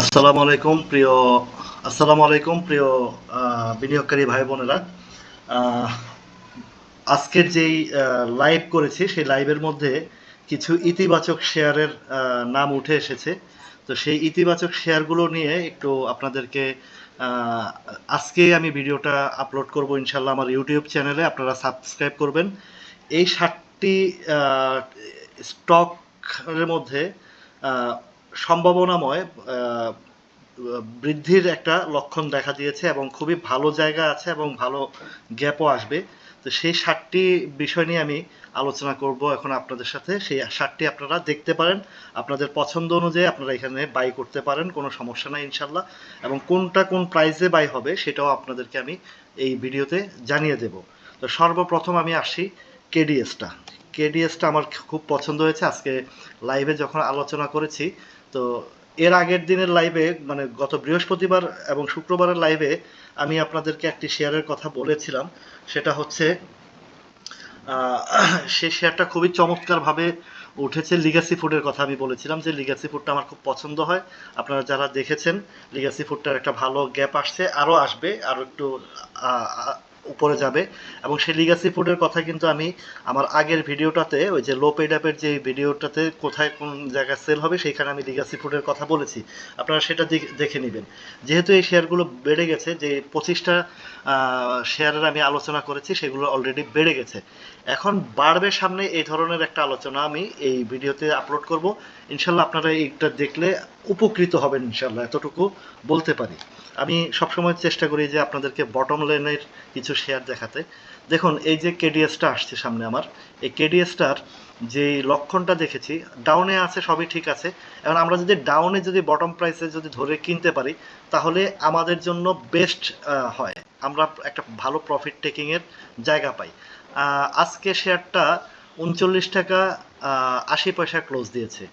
আসসালামু আলাইকুম, প্রিয়, আসসালামু আলাইকুম, প্রিয় বিনিয়োগকারী ভাই বোনেরা। আজকের যেই লাইভ করেছি, সেই লাইভের মধ্যে কিছু ইতিবাচক শেয়ারের নাম উঠে এসেছে। তো সেই ইতিবাচক শেয়ারগুলো নিয়ে একটু আপনাদেরকে আজকে আমি ভিডিওটা আপলোড করব ইনশাল্লাহ আমার ইউটিউব চ্যানেলে আপনারা সাবস্ক্রাইব করবেন। এই ষাটটি স্টকের মধ্যে সম্ভাবনাময় বৃদ্ধির একটা লক্ষণ দেখা দিয়েছে এবং খুবই ভালো জায়গা আছে এবং ভালো গ্যাপও আসবে। তো সেই ষাটটি বিষয় নিয়ে আমি আলোচনা করব এখন আপনাদের সাথে। সেই ষাটটি আপনারা দেখতে পারেন। আপনাদের পছন্দ অনুযায়ী আপনারা এখানে বাই করতে পারেন, কোনো সমস্যা নাই ইনশাল্লাহ এবং কোনটা কোন প্রাইসে বাই হবে সেটাও আপনাদেরকে আমি এই ভিডিওতে জানিয়ে দেব। তো সর্বপ্রথম আমি আসি কেডিএসটা কেডিএসটা আমার খুব পছন্দ হয়েছে। আজকে লাইভে যখন আলোচনা করেছি তো এর আগের দিনের লাইভে মানে গত বৃহস্পতিবার এবং শুক্রবারের লাইভে আমি আপনাদেরকে একটি শেয়ারের কথা বলেছিলাম। সেটা হচ্ছে সেই শেয়ারটা খুবই চমৎকারভাবে উঠেছে লিগাসি ফুডের কথা আমি বলেছিলাম যে লিগাসি ফুডটা আমার খুব পছন্দ হয়। আপনারা যারা দেখেছেন লিগাসি ফুডটার একটা ভালো গ্যাপ আসছে, আরও আসবে, আরও একটু উপরে যাবে। এবং সেই লিগাসি ফুডের কথা কিন্তু আমি আমার আগের ভিডিওটাতে, ওই যে লো পেড অ্যাপের যে ভিডিওটাতে কোথায় কোন জায়গায় সেল হবে সেইখানে আমি লিগাসি ফুডের কথা বলেছি। আপনারা সেটা দেখে নেবেন। যেহেতু এই শেয়ারগুলো বেড়ে গেছে, যে পঁচিশটা শেয়ারের আমি আলোচনা করেছি, সেগুলো অলরেডি বেড়ে গেছে। এখন বাড়বে সামনে এই ধরনের একটা আলোচনা আমি এই ভিডিওতে আপলোড করব। ইনশাল্লাহ আপনারা এইটা দেখলে উপকৃত হবেন ইনশাল্লাহ, এতটুকু বলতে পারি। আমি সবসময় চেষ্টা করি যে আপনাদেরকে বটম লাইনের কিছু শেয়ার দেখাতে। দেখুন, এই যে কেডিএসটা আসছে সামনে আমার, এই কেডিএসটার যে লক্ষণটা দেখেছি ডাউনে আছে, সবই ঠিক আছে। এখন আমরা যদি ডাউনে যদি বটম প্রাইসে যদি ধরে কিনতে পারি, তাহলে আমাদের জন্য বেস্ট হয়। আমরা একটা ভালো প্রফিট টেকিংয়ের জায়গা পাই। আজকে শেয়ারটা উনচল্লিশ টাকা আশি পয়সা ক্লোজ দিয়েছে।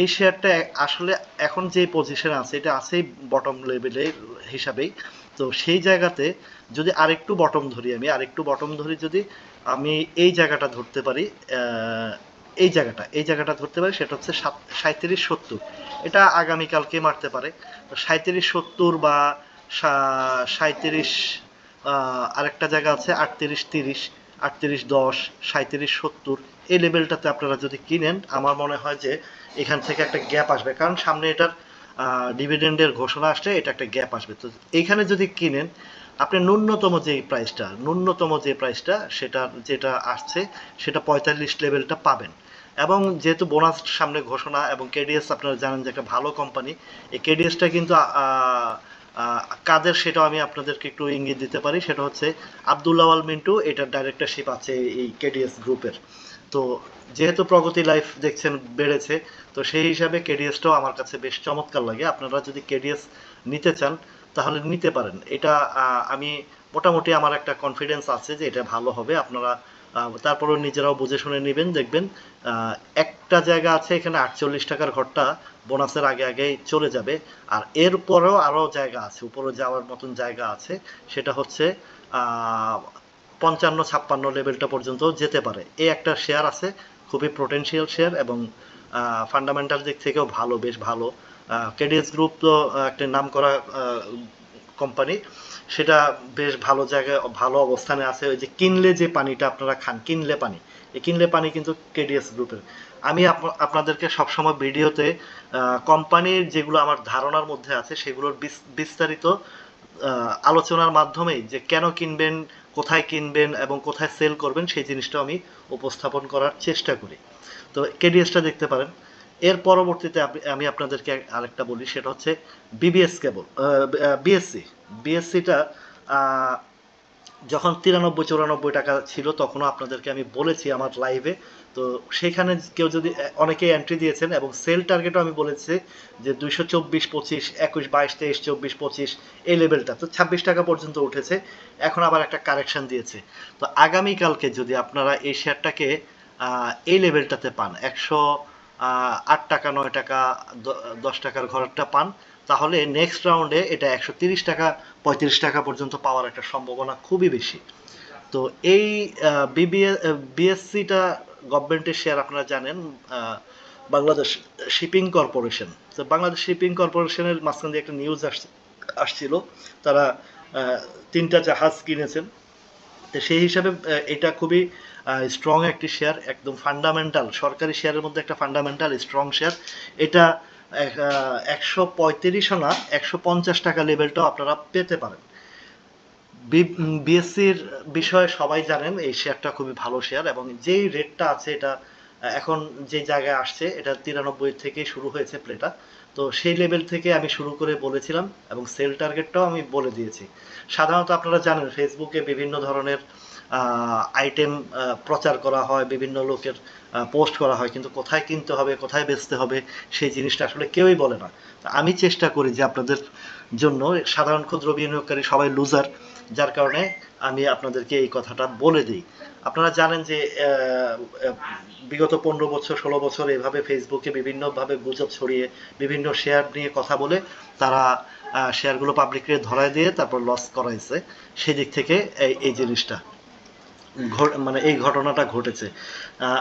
এই শেয়ারটা আসলে এখন যে পজিশন আছে, এটা আছেই বটম লেভেলের হিসাবেই। তো সেই জায়গাতে যদি আরেকটু বটম ধরি আমি, আরেকটু বটম ধরি যদি আমি এই জায়গাটা ধরতে পারি এই জায়গাটা এই জায়গাটা ধরতে পারি, সেটা হচ্ছে সাঁত্রিশ সত্তর। এটা আগামীকালকে মারতে পারে। তো সাঁত্রিশ সত্তর বা সাঁত্রিশ আরেকটা জায়গা আছে আটত্রিশ তিরিশ। আটত্রিশ, দশ সাঁত্রিশ সত্তর, এই লেভেলটাতে আপনারা যদি কিনেন, আমার মনে হয় যে এখান থেকে একটা গ্যাপ আসবে। কারণ সামনে এটার ডিভিডেন্ডের ঘোষণা আসছে এটা একটা গ্যাপ আসবে। তো এইখানে যদি কিনেন, আপনি ন্যূনতম যে প্রাইসটা ন্যূনতম যে প্রাইসটা সেটা যেটা আসছে, সেটা পঁয়তাল্লিশ লেভেলটা পাবেন। এবং যেহেতু বোনাস সামনে ঘোষণা এবং কেডিএস আপনারা জানেন যে একটা ভালো কোম্পানি এই কেডিএসটা কিন্তু কাদের সেটাও আমি আপনাদেরকে একটু ইঙ্গিত দিতে পারি। সেটা হচ্ছে আবদুল্লাওয়াল মিন্টু, এটার ডাইরেক্টরশিপ আছে এই কেডিএস গ্রুপের তো যেহেতু প্রগতি লাইফ দেখছেন বেড়েছে, তো সেই হিসাবে কেডিএসটাও আমার কাছে বেশ চমৎকার লাগে। আপনারা যদি কেডিএস নিতে চান, তাহলে নিতে পারেন। এটা আমি মোটামুটি আমার একটা কনফিডেন্স আছে যে এটা ভালো হবে। আপনারা তারপরেও নিজেরাও বুঝে শুনে নেবেন, দেখবেন একটা জায়গা আছে এখানে আটচল্লিশ টাকার ঘরটা। বোনাসের আগে আগেই চলে যাবে। আর এর পরেও আরও জায়গা আছে, উপরে যাওয়ার মতন জায়গা আছে। সেটা হচ্ছে পঞ্চান্ন ছাপ্পান্ন লেভেলটা পর্যন্ত যেতে পারে। এই একটা শেয়ার আছে, খুবই পোটেনশিয়াল শেয়ার এবং ফান্ডামেন্টাল দিক থেকেও ভালো, বেশ ভালো। কেডিএস গ্রুপ তো একটা নাম করা কোম্পানি সেটা বেশ ভালো জায়গায়, ভালো অবস্থানে আছে। ওই যে কিনলে যে পানিটা আপনারা খান, কিনলে পানি। এই কিনলে পানি কিন্তু কেডিএস গ্রুপের আমি আপ- আপনাদেরকে সবসময় ভিডিওতে কোম্পানির যেগুলো আমার ধারণার মধ্যে আছে, সেগুলোর বিস্তারিত আলোচনার মাধ্যমেই যে কেন কিনবেন, কোথায় কিনবেন এবং কোথায় সেল করবেন, সেই জিনিসটা আমি উপস্থাপন করার চেষ্টা করি। তো কেডিএসটা দেখতে পারেন। এর পরবর্তীতে আমি আপনাদেরকে আরেকটা বলি, সেটা হচ্ছে বিবিএস কেবল বিএসসি। বিএসসিটা যখন তিরানব্বই, চৌরানব্বই টাকা ছিল, তখনও আপনাদেরকে আমি বলেছি আমার লাইভে তো সেখানে কেউ যদি অনেকেই এন্ট্রি দিয়েছেন এবং সেল টার্গেটও আমি বলেছি যে দুইশো চব্বিশ, পঁচিশ, একুশ, বাইশ, তেইশ, চব্বিশ, পঁচিশ, এই লেভেলটা তো ছাব্বিশ টাকা পর্যন্ত উঠেছে। এখন আবার একটা কারেকশন দিয়েছে। তো আগামীকালকে যদি আপনারা এই শেয়ারটাকে এই লেভেলটাতে পান, একশো আট টাকা, নয় টাকা দশ টাকার ঘরটা পান, তাহলে নেক্সট রাউন্ডে এটা একশো তিরিশ টাকা, পঁয়ত্রিশ টাকা পর্যন্ত পাওয়ার একটা সম্ভাবনা খুবই বেশি। তো এই বিবিএ বিএসসিটা গভর্নমেন্টের শেয়ার আপনারা জানেন বাংলাদেশ শিপিং কর্পোরেশন তো বাংলাদেশ শিপিং কর্পোরেশনের মাঝখান দিয়ে একটা নিউজ আসছে, আসছিল। তারা তিনটা জাহাজ কিনেছেন। তো সেই হিসাবে এটা খুবই স্ট্রং একটি শেয়ার একদম ফান্ডামেন্টাল সরকারি শেয়ারের মধ্যে একটা ফান্ডামেন্টাল স্ট্রং শেয়ার এটা একশো পঁয়ত্রিশও না একশো পঞ্চাশ টাকা লেভেলটাও আপনারা পেতে পারেন। বিএসসির বিষয়ে সবাই জানেন, এই শেয়ারটা খুবই ভালো শেয়ার এবং যেই রেটটা আছে এটা এখন যে জায়গায় আসছে, এটা তিরানব্বই থেকে শুরু হয়েছে প্লেটা। তো সেই লেভেল থেকে আমি শুরু করে বলেছিলাম এবং সেল টার্গেটটাও আমি বলে দিয়েছি। সাধারণত আপনারা জানেন, ফেসবুকে বিভিন্ন ধরনের আইটেম প্রচার করা হয়, বিভিন্ন লোকের পোস্ট করা হয়, কিন্তু কোথায় কিনতে হবে, কোথায় বেচতে হবে, সেই জিনিসটা আসলে কেউই বলে না। আমি চেষ্টা করি যে আপনাদের জন্য, সাধারণ ক্ষুদ্র বিনিয়োগকারী সবাই লুজার যার কারণে আমি আপনাদেরকে এই কথাটা বলে দিই। আপনারা জানেন যে বিগত পনেরো বছর, ষোলো বছর এভাবে ফেসবুকে বিভিন্নভাবে গুজব ছড়িয়ে, বিভিন্ন শেয়ার নিয়ে কথা বলে, তারা শেয়ারগুলো পাবলিককে ধরায় দিয়ে তারপর লস করাইছে। সেদিক থেকে এই জিনিসটা মানে এই ঘটনাটা ঘটেছে।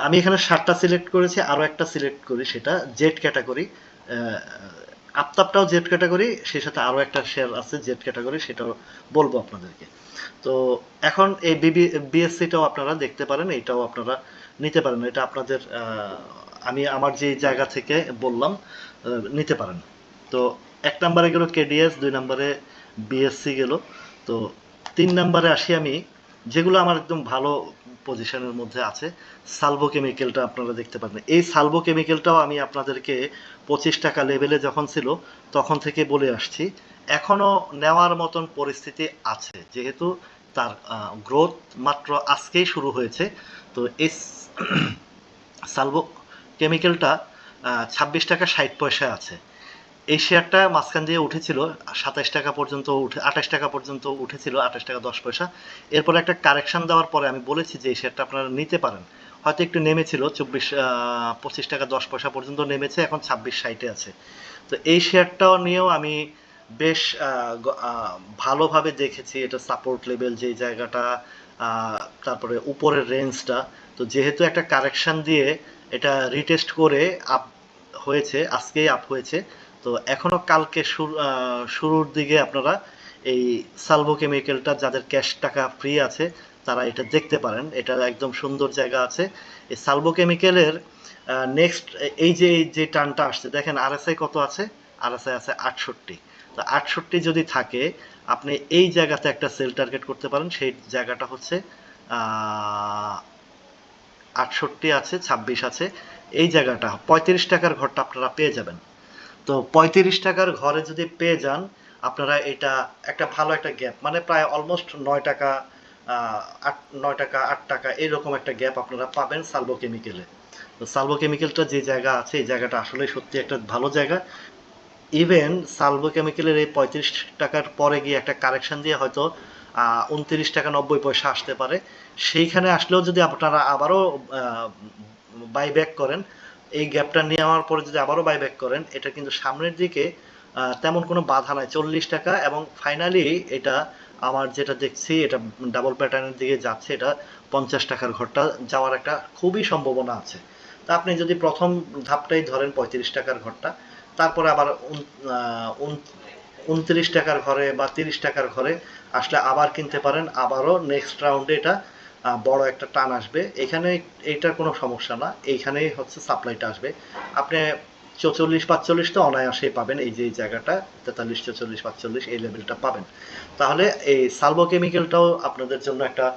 আমি এখানে সাতটা সিলেক্ট করেছি আরও একটা সিলেক্ট করি, সেটা জেড ক্যাটাগরি আপতাপটাও জেড ক্যাটাগরি সেই সাথে আরও একটা শেয়ার আছে জেড ক্যাটাগরি সেটাও বলব আপনাদেরকে। তো এখন এই বিএসসিটাও আপনারা দেখতে পারেন এটাও আপনারা নিতে পারেন। এটা আপনাদের আমি আমার যে জায়গা থেকে বললাম নিতে পারেন। তো এক নম্বরে গেল কেডিএস দুই নম্বরে বিএসসি গেল। তো তিন নম্বরে আসি আমি, যেগুলো আমার একদম ভালো পজিশনের মধ্যে আছে, সালভো কেমিক্যালটা আপনারা দেখতে পারেন এই সালভো কেমিক্যালটাও আমি আপনাদেরকে পঁচিশ টাকা লেভেলে যখন ছিল, তখন থেকে বলে আসছি, এখনও নেওয়ার মতন পরিস্থিতি আছে। যেহেতু তার গ্রোথ মাত্র আজকেই শুরু হয়েছে, তো এই সালভো কেমিক্যালটা ছাব্বিশ টাকা ষাট পয়সা আছে। এই শেয়ারটা মাঝখান দিয়ে উঠেছিল সাতাশ টাকা পর্যন্ত উঠে, আঠাশ টাকা পর্যন্ত উঠেছিল, আঠাশ টাকা দশ পয়সা। এরপর একটা কারেকশন দেওয়ার পরে আমি বলেছি যে এই শেয়ারটা আপনারা নিতে পারেন। হয়তো একটু নেমেছিল, চব্বিশ পঁচিশ টাকা দশ পয়সা পর্যন্ত নেমেছে, এখন ছাব্বিশ সাইটে আছে। তো এই শেয়ারটাও নিয়েও আমি বেশ ভালোভাবে দেখেছি এটা সাপোর্ট লেভেল যে জায়গাটা তারপরে উপরের রেঞ্জটা তো যেহেতু একটা কারেকশন দিয়ে এটা রিটেস্ট করে আপ হয়েছে, আজকেই আপ হয়েছে, তো এখনও কালকে শুরুর দিকে আপনারা এই সালভো কেমিক্যালটা যাদের ক্যাশ টাকা ফ্রি আছে তারা এটা দেখতে পারেন। এটা একদম সুন্দর জায়গা আছে। এই সালভো কেমিক্যালের নেক্সট এই যে যে টানটা আসছে, দেখেন আরএসআই কত আছে? আরএসআই আছে আটষট্টি। তো আটষট্টি যদি থাকে, আপনি এই জায়গাতে একটা সেল টার্গেট করতে পারেন। সেই জায়গাটা হচ্ছে আটষট্টি আছে, ছাব্বিশ আছে। এই জায়গাটা, পঁয়ত্রিশ টাকার ঘরটা আপনারা পেয়ে যাবেন। তো পঁয়ত্রিশ টাকার ঘরে যদি পেয়ে যান, আপনারা এটা একটা ভালো একটা গ্যাপ মানে প্রায় অলমোস্ট নয় টাকা আট, নয় টাকা, আট টাকা, এরকম একটা গ্যাপ আপনারা পাবেন সালভো কেমিক্যালে তো সালভো কেমিক্যালটা যে জায়গা আছে, এই জায়গাটা আসলে সত্যি একটা ভালো জায়গা। ইভেন সালভো কেমিক্যালের এই পঁয়ত্রিশ টাকার পরে গিয়ে একটা কারেকশন দিয়ে হয়তো উনত্রিশ টাকা, নব্বই পয়সা আসতে পারে। সেইখানে আসলেও যদি আপনারা আবারও বাইব্যাক করেন, এই গ্যাপটা নেওয়ার পরে যদি আবারও বাইব্যাক করেন, এটা কিন্তু সামনের দিকে তেমন কোনো বাধা নাই, চল্লিশ টাকা এবং ফাইনালি এটা আমার যেটা দেখছি, এটা ডাবল প্যাটার্নের দিকে যাচ্ছে, এটা পঞ্চাশ টাকার ঘরটা যাওয়ার একটা খুবই সম্ভাবনা আছে। তা আপনি যদি প্রথম ধাপটাই ধরেন পঁয়ত্রিশ টাকার ঘরটা, তারপরে আবার উন- উনত্রিশ টাকার ঘরে বা তিরিশ টাকার ঘরে আসলে আবার কিনতে পারেন, আবারও নেক্সট রাউন্ডে এটা বড় একটা টান আসবে। এখানে এইটার কোনো সমস্যা না, এইখানেই হচ্ছে সাপ্লাইটা আসবে। আপনি চৌচল্লিশ পাঁচচল্লিশ তো অনায়াসেই পাবেন এই যে জায়গাটা, তেতাল্লিশ, চৌচল্লিশ, পাঁচচল্লিশ এই লেভেলটা পাবেন। তাহলে এই সালবো কেমিক্যালটাও আপনাদের জন্য একটা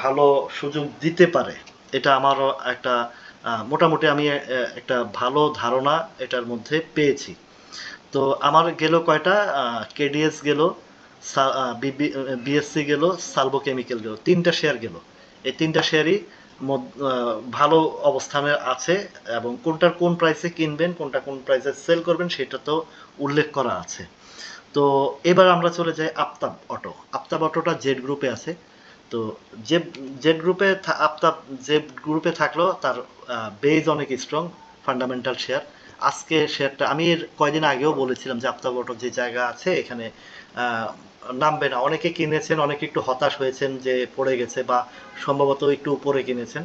ভালো সুযোগ দিতে পারে। এটা আমারও একটা মোটামুটি আমি একটা ভালো ধারণা এটার মধ্যে পেয়েছি। তো আমার গেল কয়টা? কেডিএস গেল বিএসসি গেল, সালবো কেমিক্যাল গেল, তিনটা শেয়ার গেল। এই তিনটা শেয়ারই ভালো অবস্থানে আছে এবং কোনটার কোন প্রাইসে কিনবেন, কোনটা কোন প্রাইসে সেল করবেন সেটা তো উল্লেখ করা আছে। তো এবার আমরা চলে যাই আফতাব অটো। আফতাব অটোটা জেড গ্রুপে আছে। তো যে জেড গ্রুপে আফতাব জেড গ্রুপে থাকলেও তার বেজ অনেক স্ট্রং ফান্ডামেন্টাল শেয়ার আজকে শেয়ারটা আমি এর কয়দিন আগেও বলেছিলাম যে আফতাবটো যে জায়গা আছে এখানে নামবে না। অনেকে কিনেছেন, অনেকে একটু হতাশ হয়েছেন যে পড়ে গেছে বা সম্ভবত একটু উপরে কিনেছেন।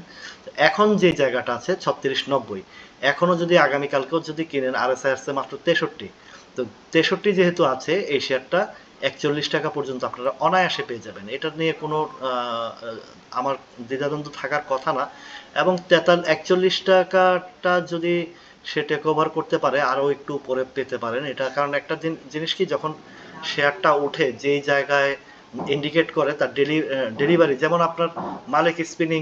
এখন যে জায়গাটা আছে, ছত্রিশ নব্বই, এখনও যদি আগামীকালকেও যদি কিনেন আর এস আসছে মাত্র তেষট্টি। তো তেষট্টি যেহেতু আছে, এই শেয়ারটা একচল্লিশ টাকা পর্যন্ত আপনারা অনায়াসে পেয়ে যাবেন। এটা নিয়ে কোনো আমার দ্বিধাদ্বন্দ্ব থাকার কথা না। এবং তেতাল, একচল্লিশ টাকাটা যদি সে টেক ওভার করতে পারে, আরও একটু উপরে পেতে পারেন। এটা কারণ একটা জিনিস কি, যখন শেয়ারটা ওঠে, যেই জায়গায় ইন্ডিকেট করে তার ডেলি ডেলিভারি যেমন আপনার মালিক স্পিনিং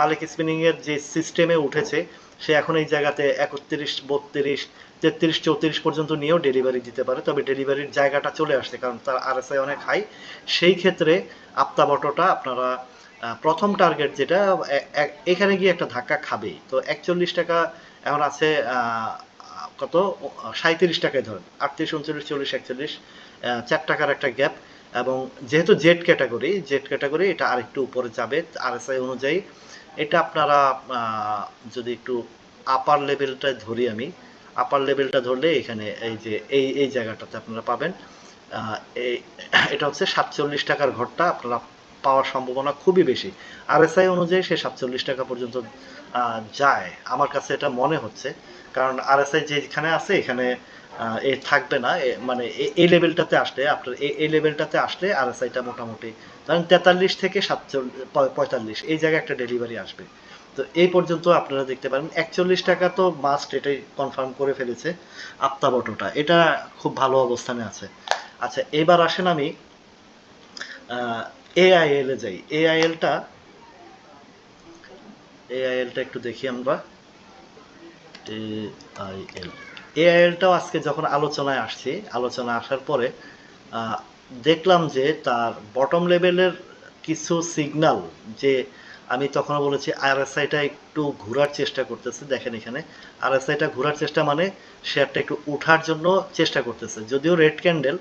মালিক স্পিনিং এর যে সিস্টেমে উঠেছে, সে এখন এই জায়গাতে একত্রিশ, বত্রিশ, তেত্রিশ, চৌত্রিশ পর্যন্ত নিয়েও ডেলিভারি দিতে পারে। তবে ডেলিভারির জায়গাটা চলে আসছে, কারণ তার আরএসআই অনেক হাই সেই ক্ষেত্রে আপ্তাবটটা আপনারা প্রথম টার্গেট যেটা এখানে গিয়ে একটা ধাক্কা খাবেই। তো একচল্লিশ টাকা এখন আছে কত? সাঁত্রিশ টাকায় ধরেন। আটত্রিশ, উনচল্লিশ, চল্লিশ, একচল্লিশ চার টাকার একটা গ্যাপ। এবং যেহেতু জেড ক্যাটাগরি জেড ক্যাটাগরি এটা আরেকটু উপরে যাবে, আরএসআই অনুযায়ী। এটা আপনারা যদি একটু আপার লেভেলটায় ধরি আমি আপার লেভেলটা ধরলে এখানে এই যে, এই এই জায়গাটাতে আপনারা পাবেন। এটা হচ্ছে সাতচল্লিশ টাকার ঘরটা, আপনারা পাওয়ার সম্ভাবনা খুবই বেশি। আরএসআই অনুযায়ী সে সাতচল্লিশ টাকা পর্যন্ত যায়। আমার কাছে এটা মনে হচ্ছে। কারণ আরএসআই যেখানে আছে, এখানে এ থাকবে না। মানে এই লেভেলটাতে আসলে, আপনার এই- লেভেলটাতে আসলে আরএসআইটা মোটামুটি, ধরেন তেতাল্লিশ থেকে সাতচল্লিশ পঁয়তাল্লিশ, এই জায়গায় একটা ডেলিভারি আসবে। তো এই পর্যন্ত আপনারা দেখতে পারেন, একচল্লিশ টাকা তো মাস্ট এটাই কনফার্ম করে ফেলেছে আপ্তাবটটা এটা খুব ভালো অবস্থানে আছে। আচ্ছা এবার আসেন আমি এআইএল এ যাই। এআইএলটা এআইএলটা একটু দেখি আমরা। এআইএল এআইএলটাও আজকে যখন আলোচনায় আসছে, আলোচনায় আসার পরে দেখলাম যে তার বটম লেভেলের কিছু সিগন্যাল যে আমি তখন বলেছি আরএসআইটা একটু ঘোরার চেষ্টা করতেছে, দেখেন এখানে আরএসআইটা ঘোরার চেষ্টা মানে শেয়ারটা একটু উঠার জন্য চেষ্টা করতেছে। যদিও রেড ক্যান্ডেল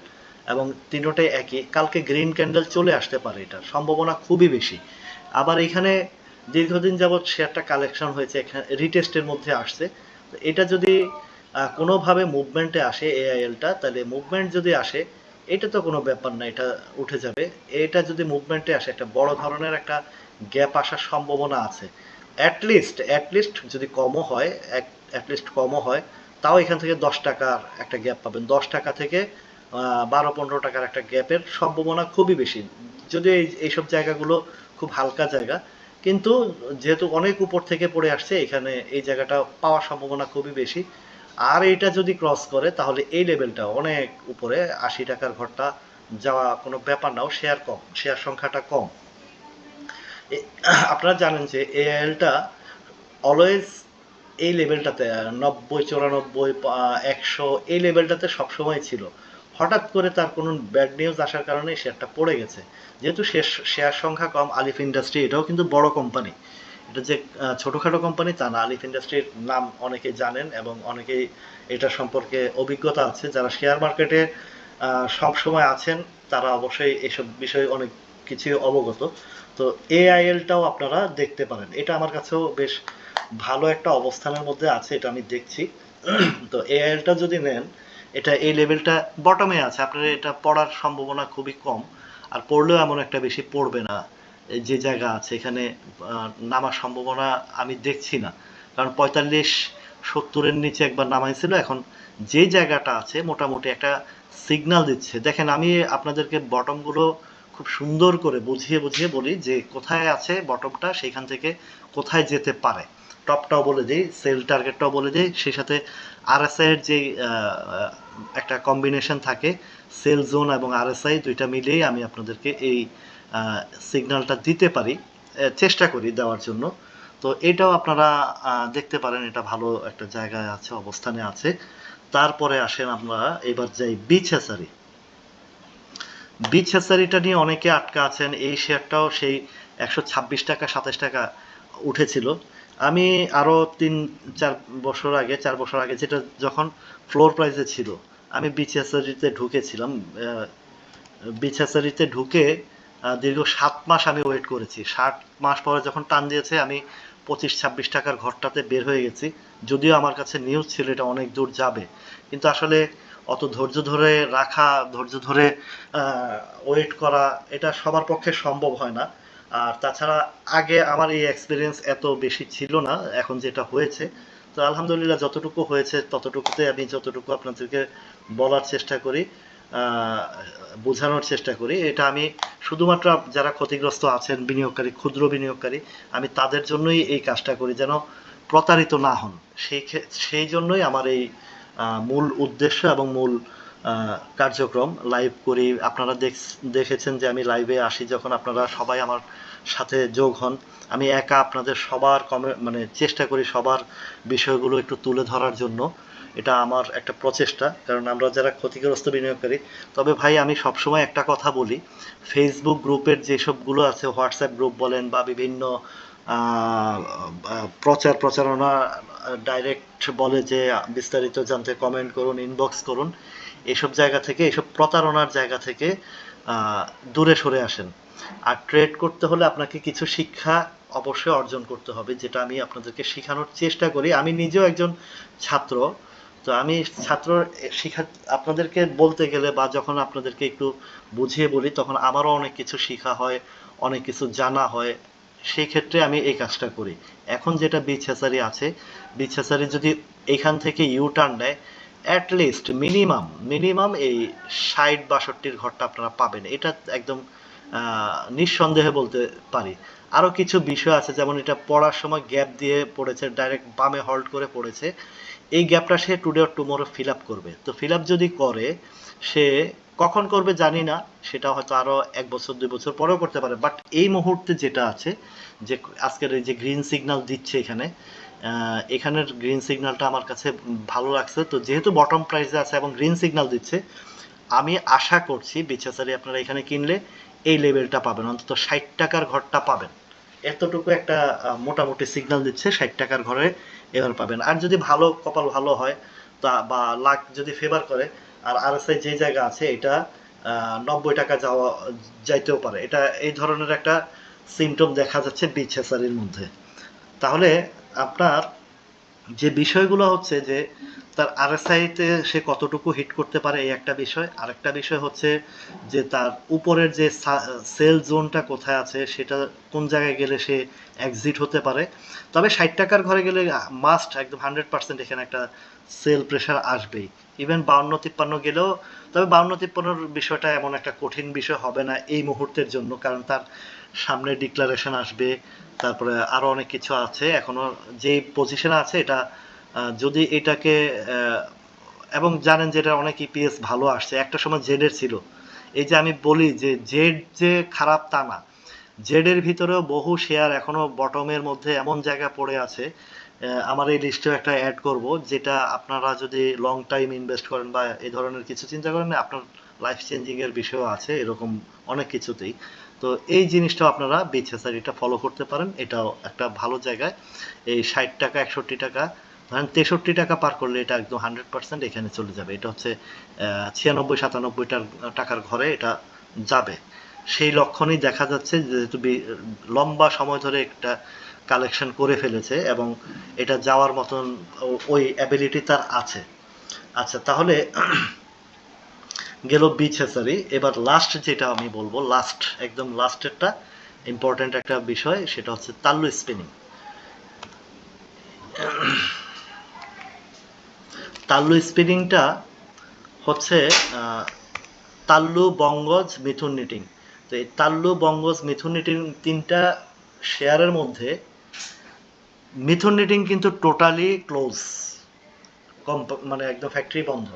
এবং তিনোটাই একই, কালকে গ্রিন ক্যান্ডেল চলে আসতে পারে এটার সম্ভাবনা খুবই বেশি। আবার এখানে দীর্ঘদিন যাবৎ শেয়ারটা কালেকশন হয়েছে, এখানে রিটেস্টের মধ্যে আসছে। এটা যদি কোনোভাবে মুভমেন্টে আসে এআইএলটা তাহলে মুভমেন্ট যদি আসে, এটা তো কোনো ব্যাপার না, এটা উঠে যাবে। এটা যদি মুভমেন্টে আসে, একটা বড় ধরনের একটা গ্যাপ আসার সম্ভাবনা আছে। অ্যাটলিস্ট অ্যাটলিস্ট যদি কমও হয় অ্যাটলিস্ট কমও হয়, তাও এখান থেকে দশ টাকার একটা গ্যাপ পাবেন। দশ টাকা থেকে বারো, পনেরো টাকার একটা গ্যাপের সম্ভাবনা খুবই বেশি। যদিও এই, এইসব জায়গাগুলো খুব হালকা জায়গা কিন্তু যেহেতু অনেক উপর থেকে পড়ে আসছে, এখানে এই জায়গাটা পাওয়ার সম্ভাবনা খুবই বেশি। আর এটা যদি ক্রস করে, তাহলে এই লেভেলটা অনেক উপরে, আশি টাকার ঘরটা যাওয়া কোনো ব্যাপার নাও শেয়ার কম শেয়ার সংখ্যাটা কম। আপনারা জানেন যে এআইএলটা অলওয়েজ এই লেভেলটাতে নব্বই, চুরানব্বই একশো, এই লেভেলটাতে সবসময় ছিল। হঠাৎ করে তার কোনো ব্যাড নিউজ আসার কারণে শেয়ারটা পড়ে গেছে। যেহেতু শেয়ার সংখ্যা কম আলিফ ইন্ডাস্ট্রি এটাও কিন্তু বড় কোম্পানি এটা যে ছোটখাটো কোম্পানি তা না। আলিফ ইন্ডাস্ট্রির নাম অনেকে জানেন এবং অনেকেই এটা সম্পর্কে অভিজ্ঞতা আছে। যারা শেয়ার মার্কেটে সব সময় আছেন, তারা অবশ্যই এসব বিষয়ে অনেক কিছু অবগত। তো এআইএলটাও আপনারা দেখতে পারেন। এটা আমার কাছেও বেশ ভালো একটা অবস্থানের মধ্যে আছে, এটা আমি দেখছি। তো এআইএলটা যদি নেন এটা এই লেভেলটা বটমে আছে, আপনার এটা পড়ার সম্ভাবনা খুবই কম। আর পড়লেও এমন একটা বেশি পড়বে না যে জায়গা আছে, এখানে নামার সম্ভাবনা আমি দেখছি না। কারণ পঁয়তাল্লিশ, সত্তরের নিচে একবার নামাইছিল, এখন যে জায়গাটা আছে, মোটামুটি একটা সিগন্যাল দিচ্ছে। দেখেন, আমি আপনাদেরকে বটমগুলো খুব সুন্দর করে বুঝিয়ে বুঝিয়ে বলি যে কোথায় আছে বটমটা সেখান থেকে কোথায় যেতে পারে। টপটাও বলে দিই সেল টার্গেটটাও বলে দিই, সেই সাথে আরএসআই এর যে একটা কম্বিনেশন থাকে সেল জোন এবং আরএসআই দুইটা মিলিয়েই আমি আপনাদেরকে এই সিগন্যালটা দিতে পারি চেষ্টা করি দেওয়ার জন্য। তো এটাও আপনারা দেখতে পারেন, এটা ভালো একটা জায়গায় আছে, অবস্থানে আছে। তারপরে আসেন আমরা এবার যাই বিচ হেসারি বিচ হেসারিটা নিয়ে অনেকে আটকা আছেন, এই শেয়ারটাও সেই একশো ছাব্বিশ টাকা, সাতাশ টাকা উঠেছিল। আমি আরও তিন চার বছর আগে চার বছর আগে যেটা যখন ফ্লোর প্রাইসে ছিল আমি বিচ হ্যাচারিতে ঢুকেছিলাম আহ, বিচ হ্যাচারিতে ঢুকে দীর্ঘ সাত মাস আমি ওয়েট করেছি। সাত মাস পরে যখন টান দিয়েছে আমি পঁচিশ ছাব্বিশ টাকার ঘরটাতে বের হয়ে গেছি। যদিও আমার কাছে নিউজ ছিল এটা অনেক দূর যাবে। কিন্তু আসলে অত ধৈর্য ধরে রাখা ধৈর্য ধরে ওয়েট করা এটা সবার পক্ষে সম্ভব হয় না। আর তাছাড়া আগে আমার এই এক্সপিরিয়েন্স এত বেশি ছিল না, এখন যেটা হয়েছে, তো আলহামদুলিল্লাহ যতটুকু হয়েছে ততটুকুতে আমি যতটুকু আপনাদেরকে বলার চেষ্টা করি বোঝানোর চেষ্টা করি। এটা আমি শুধুমাত্র যারা ক্ষতিগ্রস্ত আছেন, বিনিয়োগকারী, ক্ষুদ্র বিনিয়োগকারী, আমি তাদের জন্যই এই কাজটা করি যেন প্রতারিত না হন। সেই সেই জন্যই আমার এই মূল উদ্দেশ্য এবং মূল কার্যক্রম লাইভ করি। আপনারা দেখ- দেখেছেন যে আমি লাইভে আসি যখন আপনারা সবাই আমার সাথে যোগ হন। আমি একা আপনাদের সবার কমে মানে চেষ্টা করি সবার বিষয়গুলো একটু তুলে ধরার জন্য। এটা আমার একটা প্রচেষ্টা, কারণ আমরা যারা ক্ষতিগ্রস্ত বিনিয়োগকারী তবে ভাই, আমি সবসময় একটা কথা বলি ফেসবুক গ্রুপের যেসবগুলো আছে হোয়াটসঅ্যাপ গ্রুপ বলেন বা বিভিন্ন প্রচার প্রচারণা ডাইরেক্ট বলে যে বিস্তারিত জানতে কমেন্ট করুন ইনবক্স করুন এসব জায়গা থেকে, এসব প্রতারণার জায়গা থেকে দূরে সরে আসেন। আর ট্রেড করতে হলে আপনাকে কিছু শিক্ষা অবশ্যই অর্জন করতে হবে, যেটা আমি আপনাদেরকে শেখানোর চেষ্টা করি। আমি নিজেও একজন ছাত্র, তো আমি ছাত্র শিখা আপনাদেরকে বলতে গেলে বা যখন আপনাদেরকে একটু বুঝিয়ে বলি, তখন আমারও অনেক কিছু শেখা হয়, অনেক কিছু জানা হয়। সেই ক্ষেত্রে আমি এই কাজটা করি। এখন যেটা বিচ আছে বিচ যদি এখান থেকে ইউ টার্ন নেয় অ্যাট লিস্ট মিনিমাম মিনিমাম এই ষাট বাষট্টির ঘরটা আপনারা পাবেন। এটা একদম নিঃসন্দেহে বলতে পারি। আরও কিছু বিষয় আছে, যেমন এটা পড়ার সময় গ্যাপ দিয়ে পড়েছে ডাইরেক্ট বামে হল্ড করে পড়েছে। এই গ্যাপটা সে today or tomorrow fill up করবে। তো ফিল আপ যদি করে, সে কখন করবে জানি না, সেটা হয়তো আরও এক বছর, দুই বছর পরেও করতে পারে। বাট এই মুহূর্তে যেটা আছে, যে আজকের এই যে গ্রিন সিগন্যাল দিচ্ছে এখানে এখানের গ্রিন সিগন্যালটা আমার কাছে ভালো লাগছে। তো যেহেতু বটম প্রাইসে আছে এবং গ্রিন সিগন্যাল দিচ্ছে, আমি আশা করছি বিছাচারি আপনারা এখানে কিনলে এই লেভেলটা পাবেন। অন্তত ষাট টাকার ঘরটা পাবেন। এতটুকু একটা মোটামুটি সিগন্যাল দিচ্ছে, ষাট টাকার ঘরে এবার পাবেন। আর যদি ভালো কপাল ভালো হয়, তা বা লাক যদি ফেভার করে, আর আর আরএসআই যে জায়গা আছে, এটা নব্বই টাকা যাওয়া, যাইতেও পারে। এটা এই ধরনের একটা সিমটম দেখা যাচ্ছে বিচ হ্যাচারির মধ্যে। তাহলে আপনার যে বিষয়গুলো হচ্ছে যে তার আরএসআইতে সে কতটুকু হিট করতে পারে এই একটা বিষয়। আরেকটা বিষয় হচ্ছে যে তার উপরের যে সেল জোনটা কোথায় আছে, সেটা কোন জায়গায় গেলে সে এক্সিট হতে পারে। তবে ষাট টাকার ঘরে গেলে মাস্ট একদম হান্ড্রেড পার্সেন্ট এখানে একটা সেল প্রেশার আসবেই। ইভেন বাউন্ন তিপ্পান্ন গেলেও, তবে বাউন্ন তিপ্পান্নর বিষয়টা এমন একটা কঠিন বিষয় হবে না এই মুহূর্তের জন্য, কারণ তার সামনে ডিক্লারেশন আসবে, তারপরে আরও অনেক কিছু আছে, এখনও যে পজিশনে আছে এটা যদি এটাকে এবং জানেন যে এটা অনেক ইপিএস ভালো আসছে, একটা সময় জেডের ছিল। এই যে আমি বলি যে জেড যে খারাপ তা না। জেডের ভিতরেও বহু শেয়ার এখনও বটমের মধ্যে এমন জায়গা পড়ে আছে আমার এই লিস্টেও একটা অ্যাড করব, যেটা আপনারা যদি লং টাইম ইনভেস্ট করেন বা এই ধরনের কিছু চিন্তা করেন আপনার লাইফ চেঞ্জিং এর বিষয়ও আছে, এরকম অনেক কিছুতেই। তো এই জিনিসটাও আপনারা বিচেসারিটা ফলো করতে পারেন। এটাও একটা ভালো জায়গায়। এই ষাট টাকা, একষট্টি টাকা, ধরেন তেষট্টি টাকা পার করলে এটা একদম হান্ড্রেড এখানে চলে যাবে। এটা হচ্ছে ছিয়ানব্বই সাতানব্বই টাকার ঘরে এটা যাবে। সেই লক্ষণই দেখা যাচ্ছে যেহেতু লম্বা সময় ধরে একটা কালেকশন করে ফেলেছে এবং এটা যাওয়ার মতন ওই অ্যাবিলিটি তার আছে। আচ্ছা তাহলে গেল বিচ হ্যাচারি এবার লাস্ট যেটা আমি বলব লাস্ট একদম লাস্টেরটা ইম্পর্টেন্ট একটা বিষয়, সেটা হচ্ছে তাল্লু স্পিনিং তাল্লু স্পিনিংটা হচ্ছে তাল্লু, বঙ্গজ, মিথুন নিটিং তো এই তাল্লু, বঙ্গজ, মিথুন নিটিং তিনটা শেয়ারের মধ্যে মিথুন নিটিং কিন্তু টোটালি ক্লোজ কম মানে একদম ফ্যাক্টরি বন্ধ।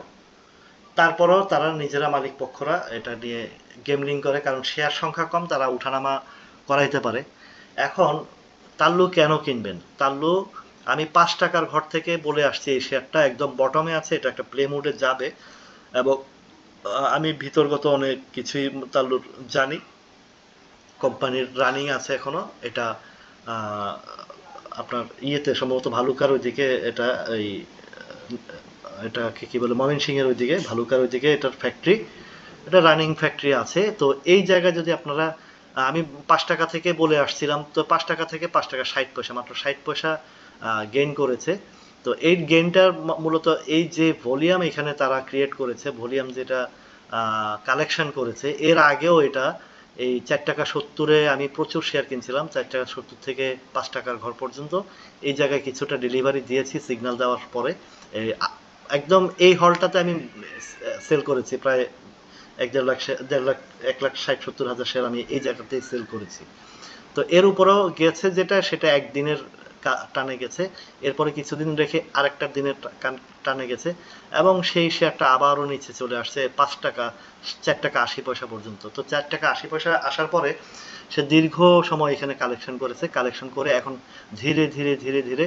তারপরেও তারা নিজেরা মালিক পক্ষরা এটা নিয়ে গেমলিং করে, কারণ শেয়ার সংখ্যা কম, তারা উঠানামা করাইতে পারে। এখন তাল্লু কেন কিনবেন? তাল্লু, আমি পাঁচ টাকার ঘর থেকে বলে আসছি, এই শেয়ারটা একদম বটমে আছে, এটা একটা প্লে মুডে যাবে। এবং আমি ভিতরগত অনেক কিছুই তাল্লুর জানি। কোম্পানির রানিং আছে এখনও, এটা আপনার ইয়েতে সম্ভবত ভালুকার ওইদিকে এটা এই এটা কি বলে ময়মনসিং এর ওইদিকে, ভালুকার ওইদিকে, এটার ফ্যাক্টরি এটা রানিং ফ্যাক্টরি আছে। তো এই জায়গায় যদি আপনারা আমি পাঁচ টাকা থেকে বলে আসছিলাম, তো পাঁচ টাকা থেকে পাঁচ টাকা, ষাট পয়সা, মাত্র ষাট পয়সা গেইন করেছে। তো এই গেইনটার মূলত এই যে ভলিউম এখানে তারা ক্রিয়েট করেছে ভলিউম যেটা কালেকশন করেছে, এর আগেও এটা, এই চার টাকা সত্তরে আমি প্রচুর শেয়ার কিনছিলাম, চার টাকা সত্তর থেকে পাঁচ টাকার ঘর পর্যন্ত। এই জায়গায় কিছুটা ডেলিভারি দিয়েছি সিগন্যাল দেওয়ার পরে। একদম এই হলটাতে আমি সেল করেছি প্রায় এক দেড় লাখ দেড় লাখ, এক লাখ ষাট সত্তর হাজার শেয়ার আমি এই জায়গাতেই সেল করেছি। তো এর উপরেও গেছে যেটা, সেটা একদিনের টানে গেছে। এরপরে কিছুদিন রেখে আরেকটা দিনের টানে গেছে। এবং সেই শেয়ারটা আবারও নিচে চলে আসছে পাঁচ টাকা, চার টাকা আশি পয়সা পর্যন্ত। তো চার টাকা আশি পয়সা আসার পরে সে দীর্ঘ সময় এখানে কালেকশন করেছে। কালেকশন করে এখন ধীরে ধীরে ধীরে ধীরে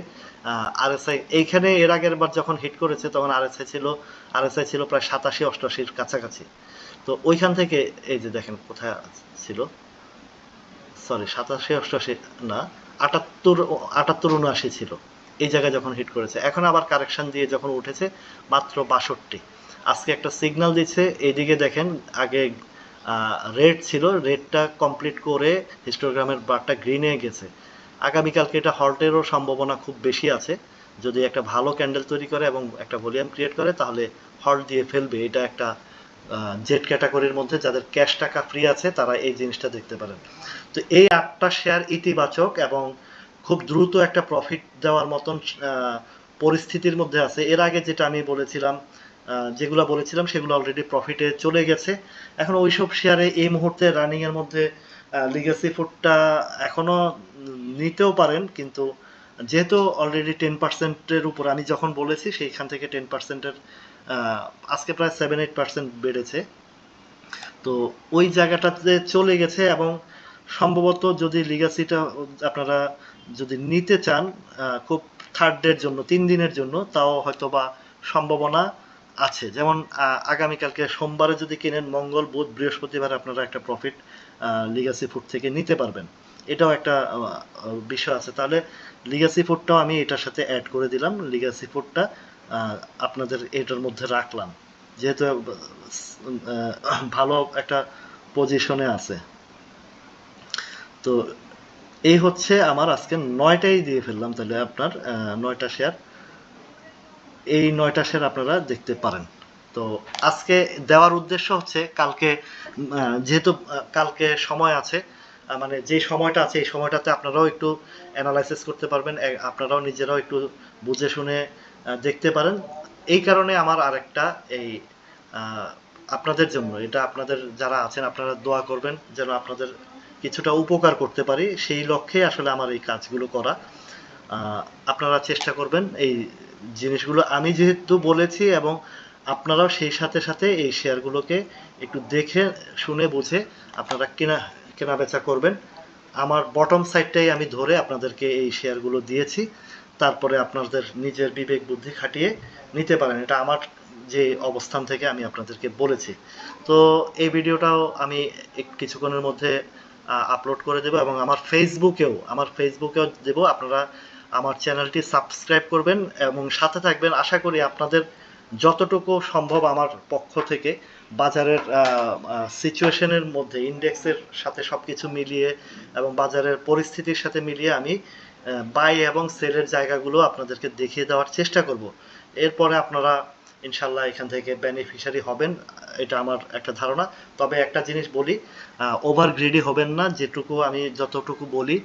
আর আরএসআই এইখানে এর আগের বার যখন হিট করেছে তখন আর আরএসআই ছিল আর আরএসআই ছিল প্রায় সাতাশি অষ্টআশির কাছাকাছি। তো ওইখান থেকে এই যে দেখেন কোথায় ছিল। সরি সাতাশি অষ্টআশি না আটাত্তর আটাত্তর উনআশি ছিল। এই জায়গায় যখন হিট করেছে। এখন আবার কারেকশন দিয়ে যখন উঠেছে, মাত্র বাষট্টি। আজকে একটা সিগন্যাল দিচ্ছে এইদিকে দেখেন, আগে রেড ছিল রেডটা কমপ্লিট করে হিস্টোগ্রামের বারটা গ্রিনে গেছে। আগামীকালকে এটা হল্টেরও সম্ভাবনা খুব বেশি আছে। যদি একটা ভালো ক্যান্ডেল তৈরি করে এবং একটা ভলিউম ক্রিয়েট করে, তাহলে হল্ট দিয়ে ফেলবে। এটা একটা জেড ক্যাটাগরির মধ্যে যাদের ক্যাশ টাকা ফ্রি আছে, তারা এই জিনিসটা দেখতে পারেন। তো এই আটটা শেয়ার ইতিবাচক এবং খুব দ্রুত একটা প্রফিট দেওয়ার মতন পরিস্থিতির মধ্যে আছে। এর আগে যেটা আমি বলেছিলাম যেগুলো বলেছিলাম, সেগুলো অলরেডি প্রফিটে চলে গেছে। এখন ওইসব শেয়ারে এই মুহূর্তে রানিং এর মধ্যে লিগেসি ফুডটা এখনও নিতেও পারেন, কিন্তু যেহেতু অলরেডি টেন পার্সেন্টের উপর, আমি যখন বলেছি, সেইখান থেকে টেন পার্সেন্টের আজকে প্রায় সেভেন এইট পার্সেন্ট বেড়েছে। তো ওই জায়গাটাতে চলে গেছে এবং সম্ভবত যদি লিগাসিটা আপনারা যদি নিতে চান খুব থার্ড ডের জন্য, তিন দিনের জন্য, তাও হয়তো বা সম্ভাবনা আছে। যেমন আগামীকালকে সোমবারে যদি কেনেন, মঙ্গল, বুধ, বৃহস্পতিবার আপনারা একটা প্রফিট লিগাসি ফুড থেকে নিতে পারবেন। এটাও একটা বিষয় আছে। তাহলে লিগাসি ফুডটাও আমি এটার সাথে অ্যাড করে দিলাম। লিগাসি ফুডটা আপনাদের এটার মধ্যে রাখলাম। যেহেতু ভালো একটা পজিশনে আছে। তো এই হচ্ছে আমার আজকে নয়টাই দিয়ে ফেললাম, তাহলে আপনার নয়টা শেয়ার এই নয়টা শেয়ার আপনারা দেখতে পারেন। তো আজকে দেওয়ার উদ্দেশ্য হচ্ছে কালকে যেহেতু কালকে সময় আছে মানে যে সময়টা আছে, এই সময়টাতে আপনারাও একটু অ্যানালাইসিস করতে পারবেন। আপনারাও নিজেরাও একটু বুঝে শুনে দেখতে পারেন। এই কারণে আমার আরেকটা এই আপনাদের জন্য, এটা আপনাদের যারা আছেন, আপনারা দোয়া করবেন যেন আপনাদের কিছুটা উপকার করতে পারি। সেই লক্ষ্যে আসলে আমার এই কাজগুলো করা। আপনারা চেষ্টা করবেন এই জিনিসগুলো। আমি যেহেতু বলেছি এবং আপনারাও সেই সাথে সাথে এই শেয়ারগুলোকে একটু দেখে, শুনে, বুঝে আপনারা কেনা কেনা বেচা করবেন। আমার বটম সাইডটাই আমি ধরে আপনাদেরকে এই শেয়ারগুলো দিয়েছি। তারপরে আপনাদের নিজের বিবেক বুদ্ধি খাটিয়ে নিতে পারেন। এটা আমার যে অবস্থান থেকে আমি আপনাদেরকে বলেছি। তো এই ভিডিওটাও আমি কিছুক্ষণের মধ্যে আপলোড করে দেবো এবং আমার ফেসবুকেও আমার ফেসবুকেও দেব। আপনারা আমার চ্যানেলটি সাবস্ক্রাইব করবেন এবং সাথে থাকবেন। আশা করি আপনাদের যতটুকু সম্ভব আমার পক্ষ থেকে বাজারের সিচুয়েশনের মধ্যে ইন্ডেক্সের সাথে সবকিছু মিলিয়ে এবং বাজারের পরিস্থিতির সাথে মিলিয়ে আমি বাই এবং সেলের জায়গাগুলো আপনাদেরকে দেখিয়ে দেওয়ার চেষ্টা করব। এরপরে আপনারা ইনশাল্লাহ এখান থেকে বেনিফিশিয়ারি হবেন, এটা আমার একটা ধারণা। তবে একটা জিনিস বলি ওভার গ্রিডি হবেন না, যেটুকু আমি যতটুকু বলি,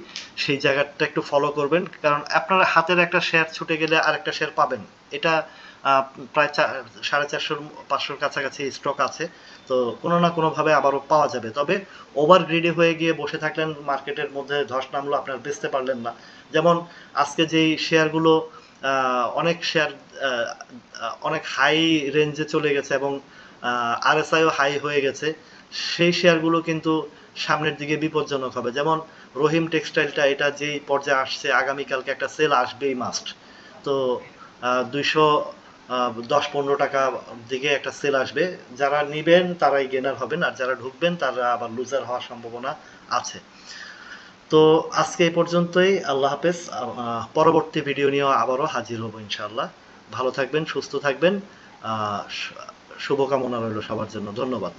সেই জায়গাটা একটু ফলো করবেন। কারণ আপনার হাতের একটা শেয়ার ছুটে গেলে আরেকটা শেয়ার পাবেন। এটা প্রায় সাড়ে চারশোর, পাঁচশোর কাছাকাছি স্টক আছে। তো কোনো না কোনোভাবে আবারও পাওয়া যাবে। তবে ওভার গ্রিডি হয়ে গিয়ে বসে থাকলেন, মার্কেটের মধ্যে ধস নামলো, আপনার বেচতে পারলেন না। যেমন আজকে যেই শেয়ারগুলো অনেক শেয়ার অনেক হাই রেঞ্জে চলে গেছে এবং আরএসআইও হাই হয়ে গেছে, সেই শেয়ারগুলো কিন্তু সামনের দিকে বিপজ্জনক হবে। যেমন রহিম টেক্সটাইলটা, এটা যেই পর্যায়ে আসছে, আগামীকালকে একটা সেল আসবেই মাস্ট তো দুইশো দশ পনেরো টাকা দিকে একটা সেল আসবে। যারা নিবেন তারাই গেনার হবেন, আর যারা ঢুকবেন তারা আবার লুজার হওয়ার সম্ভাবনা আছে। তো আজকে এই পর্যন্তই, আল্লাহ হাফেজ। পরবর্তী ভিডিও নিয়েও আবারও হাজির হব ইনশাআল্লাহ। ভালো থাকবেন, সুস্থ থাকবেন। শুভকামনা রইল সবার জন্য। ধন্যবাদ।